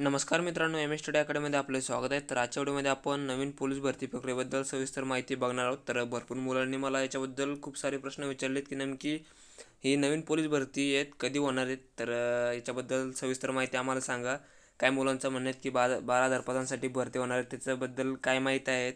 नमस्कार मित्रांनो M S study अकॅडमीमध्ये आपले स्वागत आहे. तर आजच्या व्हिडिओमध्ये आपण नवीन पोलीस भरती प्रक्रियेबद्दल सविस्तर माहिती बघणार आहोत. तर भरपूर मुलांनी मला याच्याबद्दल खूप सारे प्रश्न विचारलेत की नेमकी ही नवीन पोलीस भरती आहेत कधी होणार आहेत? तर याच्याबद्दल सविस्तर माहिती आम्हाला सांगा. काय मुलांचं म्हणणं आहेत की बारा बारा हजार पदांसाठी भरती होणार आहेत त्याच्याबद्दल काय माहिती आहेत?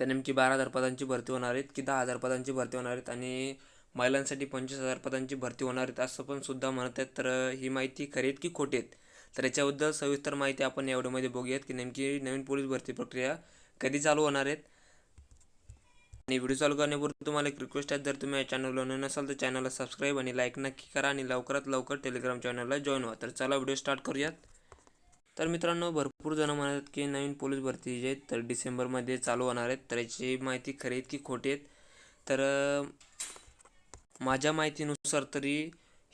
तर नेमकी बारा हजार पदांची भरती होणार आहेत की दहा हजार पदांची भरती होणार आहेत आणि महिलांसाठी पंचवीस हजार पदांची भरती होणार आहेत असं पण सुद्धा म्हणत आहेत. तर ही माहिती खरी आहेत की खोटी आहेत? तर याच्याबद्दल सविस्तर माहिती आपण या व्हिडिओमध्ये बघूयात की नेमकी नवीन पोलीस भरती प्रक्रिया कधी चालू होणार आहेत. आणि व्हिडिओ चालू करण्यापूर्वी तुम्हाला एक रिक्वेस्ट आहे जर तुम्ही या चॅनलला नवीन नसाल तर चॅनलला सबस्क्राईब आणि लाईक नक्की करा आणि लवकरात लवकर टेलिग्राम चॅनलला जॉईन व्हा. तर चला व्हिडिओ स्टार्ट करूयात. तर मित्रांनो भरपूर जण म्हणतात की नवीन पोलीस भरती जे आहेत तर डिसेंबरमध्ये चालू होणार आहेत. तर याची माहिती खरी आहेत की खोटी आहेत. तर माझ्या माहितीनुसार तरी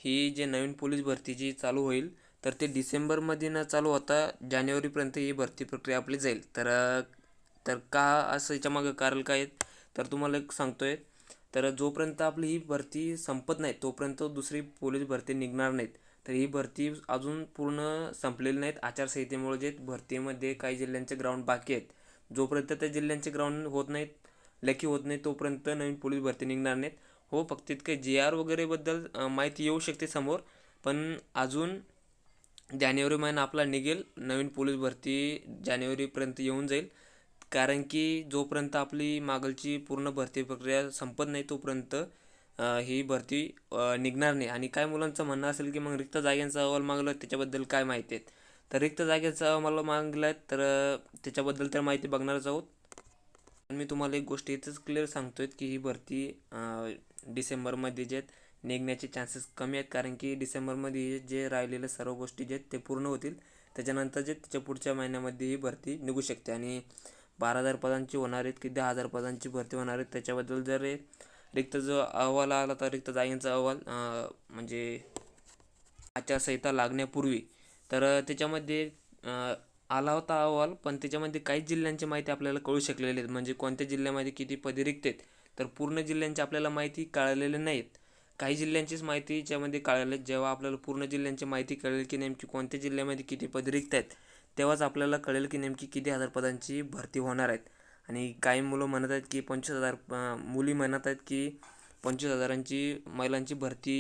ही जे नवीन पोलीस भरती जी चालू होईल तर ते डिसेंबरमध्ये न चालू होता. जानेवारीपर्यंत ही भरती प्रक्रिया आपली जाईल. तर तर का असं याच्या मागं कारण काय? तर तुम्हाला एक सांगतो आहे तर जोपर्यंत आपली ही भरती संपत नाही तोपर्यंत दुसरी पोलीस भरती निघणार नाहीत. तर ही भरती अजून पूर्ण संपलेली नाहीत. आचारसंहितेमुळे जे भरतीमध्ये काही जिल्ह्यांचे ग्राउंड बाकी आहेत. जोपर्यंत त्या जिल्ह्यांचे ग्राउंड होत नाहीत लेखी होत नाही तोपर्यंत नवीन पोलीस भरती निघणार नाहीत. हो फक्त तितके जे आर वगैरेबद्दल माहिती येऊ शकते समोर. पण अजून जानेवारी महिना आपला निघेल. नवीन पोलीस भरती जानेवारीपर्यंत येऊन जाईल. कारण की जोपर्यंत आपली मागलची पूर्ण भरती प्रक्रिया संपत नाही तोपर्यंत ही भरती निघणार नाही. आणि काय मुलांचं म्हणणं असेल की मग रिक्त जाग्यांचा अहवाल मागला त्याच्याबद्दल काय माहिती आहेत? तर रिक्त जागेचा अहवाल मागला आहे तर त्याच्याबद्दल तर माहिती बघणारच आहोत. मी तुम्हाला एक गोष्ट इथंच क्लिअर सांगतोय की ही भरती डिसेंबरमध्ये जे आहेत निघण्याचे चान्सेस कमी आहेत. कारण की डिसेंबरमध्ये जे राहिलेलं सर्व गोष्टी जे आहेत ते पूर्ण होतील. त्याच्यानंतर जे त्याच्या पुढच्या महिन्यामध्ये ही भरती निघू शकते. आणि बारा हजार पदांची होणार आहेत की दहा हजार पदांची भरती होणार आहेत त्याच्याबद्दल जर रिक्त जो अहवाल आला तर रिक्त जागेंचा अहवाल म्हणजे आचारसंहिता लागण्यापूर्वी. तर त्याच्यामध्ये आला होता अहवाल पण त्याच्यामध्ये काही जिल्ह्यांची माहिती आपल्याला कळू शकलेली आहेत म्हणजे कोणत्या जिल्ह्यामध्ये किती पदे रिक्त आहेत? तर पूर्ण जिल्ह्यांची आपल्याला माहिती कळलेली नाहीत. काही जिल्ह्यांचीच माहिती याच्यामध्ये कळाली जेव्हा आपल्याला पूर्ण जिल्ह्यांची माहिती कळेल की नेमकी कोणत्या जिल्ह्यामध्ये किती पद रिक्त आहेत तेव्हाच आपल्याला कळेल की नेमकी किती हजार पदांची भरती होणार आहेत. आणि काही मुलं म्हणत आहेत की पंचवीस हजार मुली म्हणत आहेत की पंचवीस हजारांची महिलांची भरती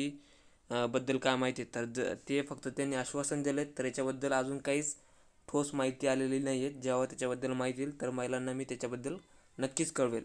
बद्दल काय माहिती आहे? तर ज ते फक्त त्यांनी आश्वासन दिले तर याच्याबद्दल अजून काहीच ठोस माहिती आलेली नाही आहे जेव्हा त्याच्याबद्दल माहिती येईल तर महिलांना मी त्याच्याबद्दल नक्कीच कळवेल.